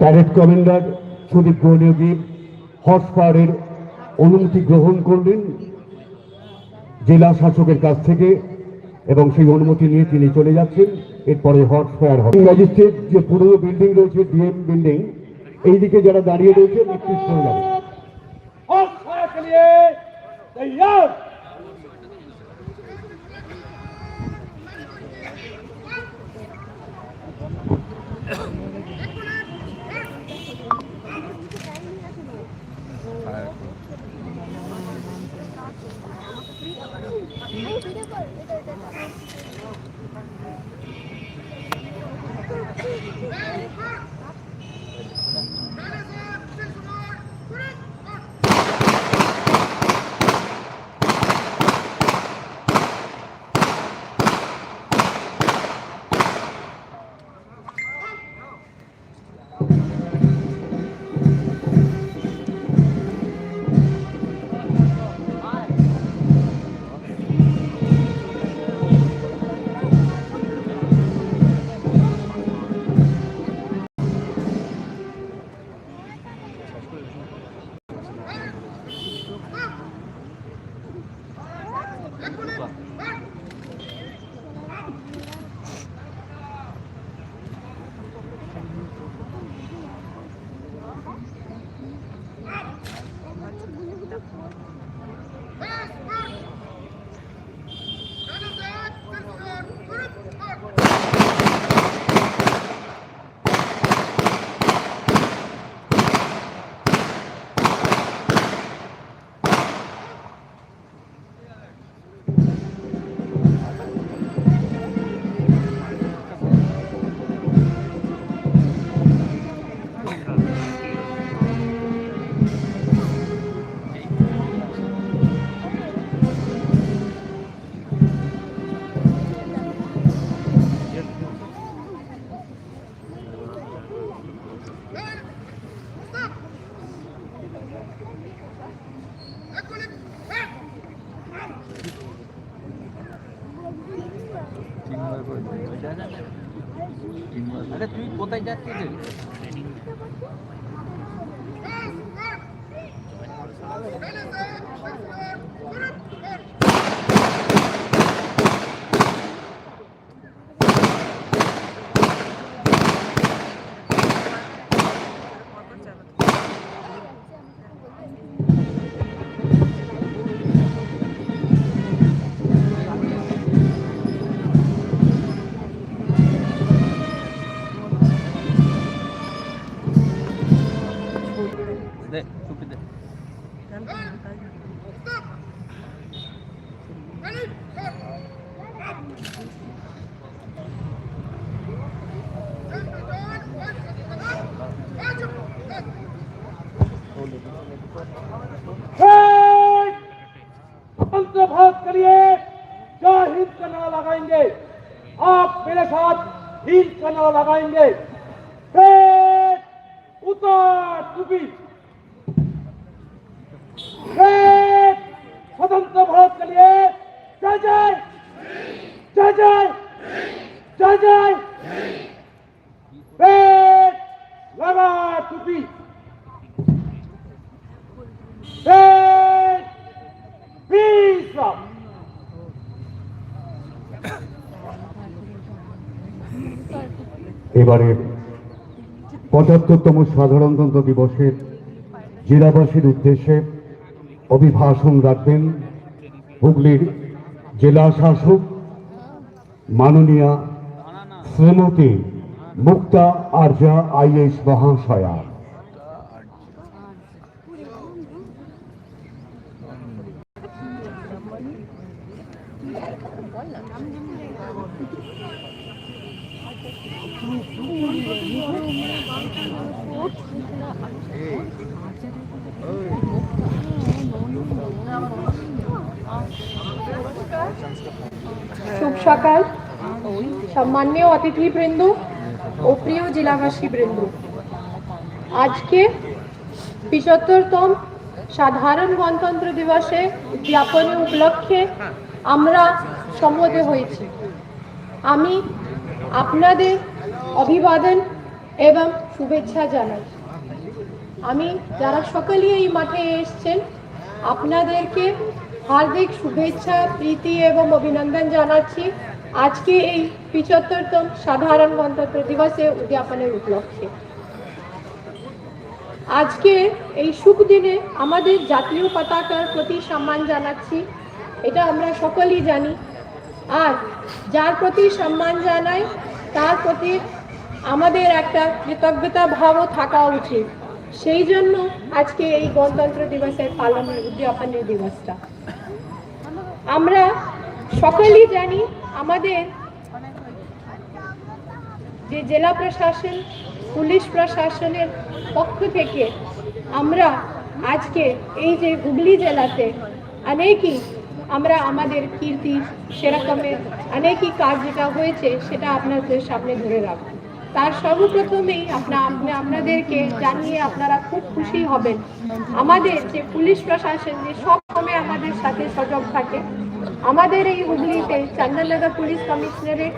Parade commander Sudip Gauri horse পাওয়ারের অনুমতি গ্রহণ করলেন জেলা শাসকের কাছ থেকে এবং সেই অনুমতি নিয়ে তিনি চলে যাচ্ছেন। এরপরে হর্স ফায়ার হবে। ম্যাজিস্ট্রেট যে পুরনো বিল্ডিং রয়েছে ডিএম বিল্ডিং এইদিকে যারা দাঁড়িয়ে রয়েছে সরে যাবে। Ugh. আরে তুই কোথায় যাচ্ছিস स्वतंत्र भारत के लिए जय हिंद का नारा लगाएँगे। आप मेरे साथ हिंद का नारा लगाएँगे उतार टूपी स्वतंत्र भारत के लिए जय जय जय जय जय जय फेंक, लगा टूपी फेंक, Peace up. এবারে পঁচাত্তরতম সাধারণতন্ত্র দিবসের জেলাবাসীর উদ্দেশ্যে অভিভাষণ রাখবেন হুগলির জেলা শাসক মাননীয়া শ্রীমতী মুক্তা আরজা আইএস মহাশয়া। শুভ সকাল। সম্মানীয় অতিথিবৃন্দ ও প্রিয় জেলাবাসী বৃন্দ আজকে পঁচাত্তরতম সাধারণ গণতন্ত্র দিবসে উদযাপনী উপলক্ষে আমরা সম্মত হয়েছি। আমি আপনাদের অভিবাদন এবং শুভেচ্ছা জানাই। আমি যারা সকলেই এই মাঠে এসছেন আপনাদেরকে হার্দিক শুভেচ্ছা, প্রীতি এবং অভিনন্দন জানাচ্ছি। আজকে এই পিচত্তরতম সাধারণ গণতন্ত্র দিবসে উদযাপনের উপলক্ষে। আজকে এই শুভ দিনে আমাদের জাতীয় পতাকার প্রতি সম্মান জানাচ্ছি। এটা আমরা সকলেই জানি। আর যার প্রতি সম্মান জানাই, তার প্রতি আমাদের একটা কৃতজ্ঞতা ভাবও থাকা উচিত। সেই জন্য আজকে এই গণতন্ত্র দিবসের পালনের, উদযাপনের দিবসটা। আমরা সকলেই জানি, আমাদের যে জেলা প্রশাসন, পুলিশ প্রশাসনের পক্ষ থেকে আমরা আজকে এই যে হুগলি জেলাতে অনেকই আমরা আমাদের কীর্তি সেরকমের অনেকই কাজ যেটা হয়েছে, সেটা আপনাদের সামনে ধরে রাখব। তার সর্বপ্রথমেই আপনা আপনি আপনাদেরকে জানিয়ে আপনারা খুব খুশি হবেন। আমাদের যে পুলিশ প্রশাসন, যে সব সময় আমাদের সাথে সজাগ থাকে, আমাদের এই হুগলিতে চন্দননগর পুলিশ কমিশনারেট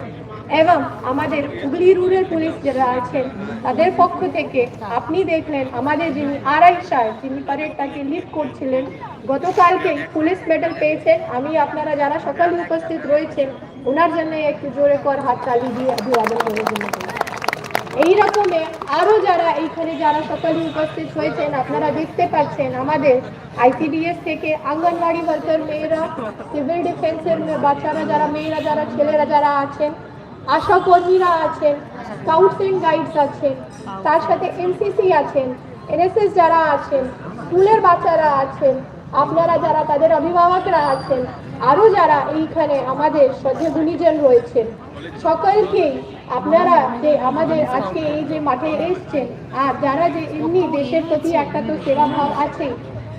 এবং আমাদের হুগলি রুরাল পুলিশ যারা আছেন, তাদের পক্ষ থেকে আপনি দেখলেন, আমাদের যিনি আরআই সাহেব যিনি প্যারেডটাকে লিড করছিলেন গতকালকেই পুলিশ মেডেল পেয়েছেন। আমি আপনারা যারা সকালে উপস্থিত রয়েছেন, ওনার জন্য একটু জোরে কর হাত তালি দিয়ে অভিবাদন করে জন্য। এই রকমের আরও যারা এইখানে যারা সকালে উপস্থিত হয়েছেন, আপনারা দেখতে পাচ্ছেন আমাদের আইসিডিএস থেকে আঙ্গনওয়াড়ি ওয়ার্কার মেয়েরা সিভিল ডিফেন্সের বাচ্চারা যারা, মেয়েরা যারা, ছেলেরা যারা আছেন, আশা কর্মীরা আছেন স্কাউটস অ্যান্ড গাইডস আছেন, তার সাথে এনসিসি আছেন এনএসএস যারা আছেন স্কুলের বাচ্চারা আছেন, আপনারা যারা তাদের অভিভাবকরা আছেন আরও যারা এইখানে আমাদের শ্রদ্ধে গুণীজন রয়েছেন, সকলকেই আপনারা যে আমাদের আজকে এই যে মাঠে এসছেন, আর যারা যে এমনি দেশের প্রতি একটা তো সেবা ভাব আছে,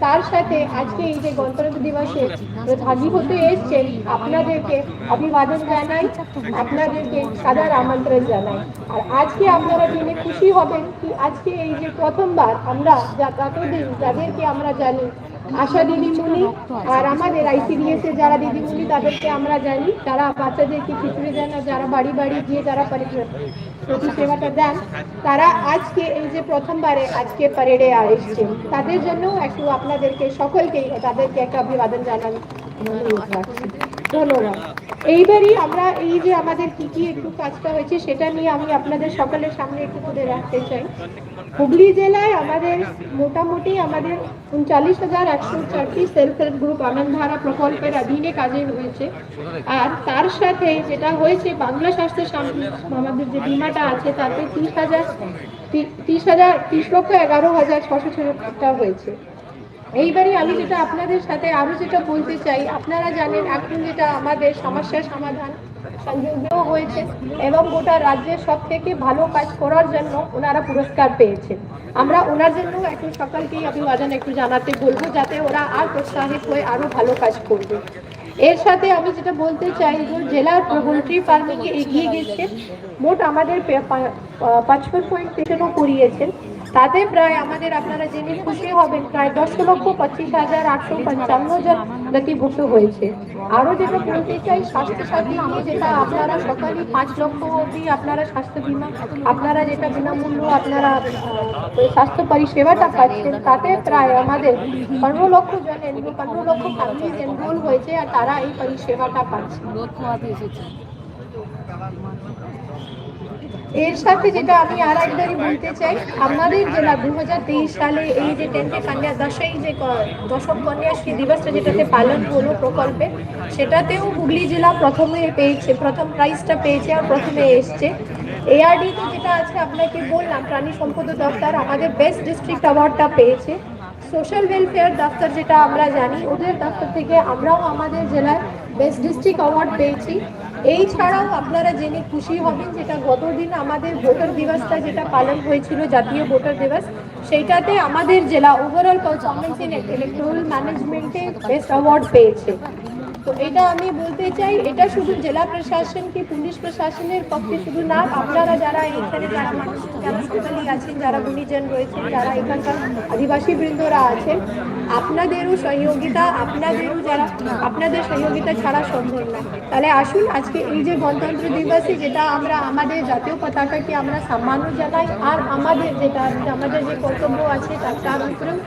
তার সাথে আজকে এই যে গণতন্ত্র দিবসে ভাগী হতে এসছেন, আপনাদেরকে অভিবাদন জানাই, আপনাদেরকে সাদার আমন্ত্রণ জানাই। আর আজকে আপনারা জেনে খুশি হবেন কি আজকে এই যে প্রথমবার আমরা যা ততদিন যাদেরকে আমরা জানি আশা দিদিমণি আর আমাদের আইসিডিএস এ যারা দিদিমণি, তাদেরকে আমরা জানি, তারা বাচ্চাদেরকে খিচুড়ি দেন যারা বাড়ি বাড়ি গিয়ে যারা সেবাটা দেন, তারা আজকে এই যে প্রথমবারে আজকে প্যারেডে এসছে। তাদের জন্য একটু আপনাদেরকে, সকলকেই তাদেরকে একটা অভিবাদন জানান। রাখছি ধন্যবাদ। এইবারই আমরা এই যে আমাদের কি কি একটু কাজটা হয়েছে, সেটা নিয়ে আমি আপনাদের সকলের সামনে একটু তুলে রাখতে চাই। হুগলি জেলায় আমাদের মোটামুটি আমাদের উনচাল্লিশ হাজার একশো চারটি সেলফ হেল্প গ্রুপ আনন্দধারা প্রকল্পের অধীনে কাজে হয়েছে আর তার সাথে যেটা হয়েছে, বাংলা স্বাস্থ্য আমাদের যে বিমাটা আছে, তাতে তিরিশ হাজার তিরিশ হাজার, তিরিশ লক্ষ এগারো হাজার ছশো ছেষট্টিটা হয়েছে। এইবারে আমি যেটা আপনাদের সাথে আরও যেটা বলতে চাই আপনারা জানেন এখন যেটা আমাদের সমস্যার সমাধান হয়েছে এবং গোটা রাজ্যের সব থেকে ভালো কাজ করার জন্য ওনারা পুরস্কার পেয়েছেন আমরা ওনার জন্য একটু সকালকেই অভিবাদন একটু জানাতে বলব যাতে ওরা আর প্রোৎসাহিত হয়ে আরও ভালো কাজ করবে এর সাথে আমি যেটা বলতে চাই যে জেলার পোলট্রি ফার্মিং এগিয়ে গেছে মোট আমাদের পাঁচপন পয়েন্ট স্টেশনও করিয়েছেন তাতে প্রায় আমাদের আপনারা জেনে খুশি হবেন, প্রায় দশ লক্ষ পঁচিশ হাজার আটশো পঞ্চান্ন জন নথিভুক্ত হয়েছে। আরও যেটা বলতে চাই, স্বাস্থ্য সাথী নিয়ে যেটা আপনারা সকালে পাঁচ লক্ষ অবধি আপনারা স্বাস্থ্য বিমা, আপনারা যেটা বিনামূল্য আপনারা স্বাস্থ্য পরিষেবাটা পাচ্ছেন, তাতে প্রায় আমাদের পনেরো লক্ষ জনের, পনেরো লক্ষ ফ্যামিলিজ এনরোল হয়েছে আর তারা এই পরিষেবাটা পাচ্ছে। এর সাথে যেটা আমি আর একবারই বলতে চাই, আমাদের জেলা দু হাজার তেইশ সালে এই যে টেন্টে কন্যা দশই যে দশম কন্যাশ্রী দিবসটা যেটাতে পালন হলো প্রকল্পে, সেটাতেও হুগলি জেলা প্রথমে পেয়েছে, প্রথম প্রাইজটা পেয়েছে আর প্রথমে এসছে। এআরডিতে যেটা আছে আপনাকে বললাম, প্রাণী সম্পদ দপ্তর, আমাদের বেস্ট ডিস্ট্রিক্ট অ্যাওয়ার্ডটা পেয়েছে। সোশ্যাল ওয়েলফেয়ার দপ্তর যেটা আমরা জানি, ওদের দপ্তর থেকে আমরাও আমাদের জেলায় বেস্ট ডিস্ট্রিক্ট অ্যাওয়ার্ড পেয়েছি। এই ছাড়াও আপনারা জেনে খুশি হবেন যেটা গতদিন আমাদের ভোটার দিবসটা যেটা পালন হয়েছিল, জাতীয় ভোটার দিবস, সেইটাতে আমাদের জেলা ওভারঅল পারফরমেন্স ইন ইলেকট্রাল ম্যানেজমেন্টে বেস্ট অ্যাওয়ার্ড পেয়েছে। তো এটা আমি বলতে চাই, এটা শুধু জেলা প্রশাসন কি পুলিশ প্রশাসনের পক্ষে শুধু না, আপনারা যারা এখানে যারা মানুষ আছেন, যারা গুণীজন রয়েছেন, যারা এখানকার আদিবাসী বৃন্দরা আছেন, আপনাদেরও সহযোগিতা, আপনাদেরও যারা, আপনাদের সহযোগিতা ছাড়া সম্ভব না। তাহলে আসুন, আজকে এই যে গণতন্ত্র দিবসে যেটা আমরা, আমাদের জাতীয় পতাকাকে আমরা সম্মানও জানাই, আর আমাদের যেটা, আমাদের যে কর্তব্য আছে, তার উপরেও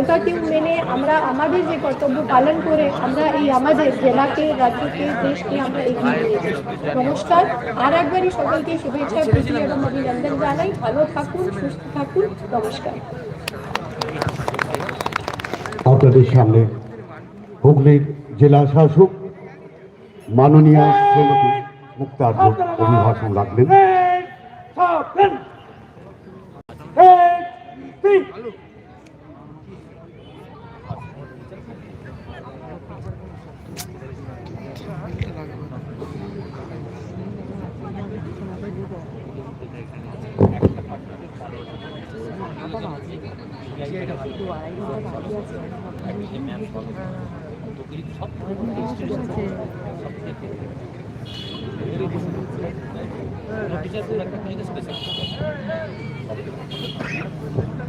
ওটাকে মেনে আমরা, আমাদের যে কর্তব্য পালন করে আমরা এই আমাদের জেলাকে, রাজ্যকে, দেশকে আমরা এগিয়ে নিয়ে যাই নমস্কার। আর একবারই সকলকে শুভেচ্ছা অভিনন্দন জানাই। ভালো থাকুন, সুস্থ থাকুন। নমস্কার। আপনাদের সামনে হুগলির জেলা শাসক মাননীয় শ্রীমতী মুক্তার অভিভাষণ রাখলেন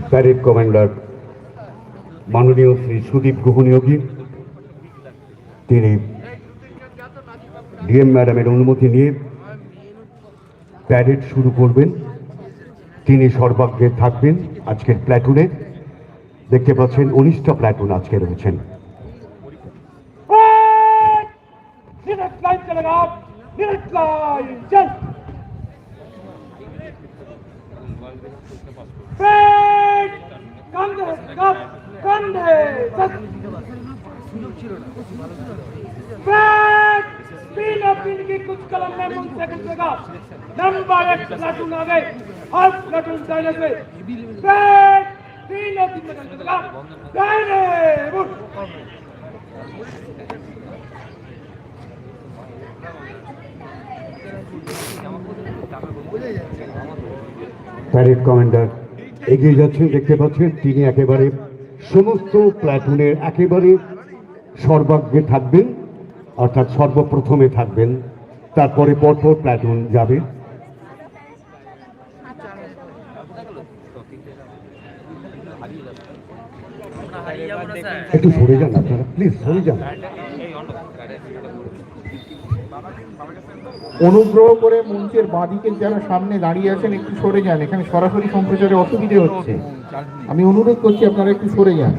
প্যারেড কমান্ডার মাননীয় শ্রী সুদীপ গুহনিয়োগী তিনি ডিএম ম্যাডামের অনুমতি নিয়ে প্যারেড শুরু করবেন। তিনি সর্বাগ্রে থাকবেন আজকের প্ল্যাটুনে। দেখতে পাচ্ছেন উনিশটা প্ল্যাটুন আজকে রয়েছেন Direct line चलेगा आप direct line चल Fake कंधे कप कंधे सत Fake तीन और तीन की कुछ कलम में मुंह से कटेगा नंबर एक प्लाटून आ गए हर प्लाटून दाहिने से Fake तीन और तीन में कटेगा दाहिने मुड़ প্যারেড কমান্ডার এগিয়ে যাচ্ছেন, দেখতে পাচ্ছেন, তিনি একেবারে সমস্ত প্ল্যাটুনের একেবারে সর্বাগ্রে থাকবেন, অর্থাৎ সর্বপ্রথমে থাকবেন, তারপরে পরপর প্ল্যাটুন যাবে। একটু সরে যান আপনারা। প্লিজ সরে যান। অনুগ্রহ করে মঞ্চের বাঁদিকে যারা সামনে দাঁড়িয়ে আছেন একটু সরে যান। এখানে সরাসরি সম্প্রচারে অসুবিধে হচ্ছে। আমি অনুরোধ করছি আপনারা একটু সরে যান।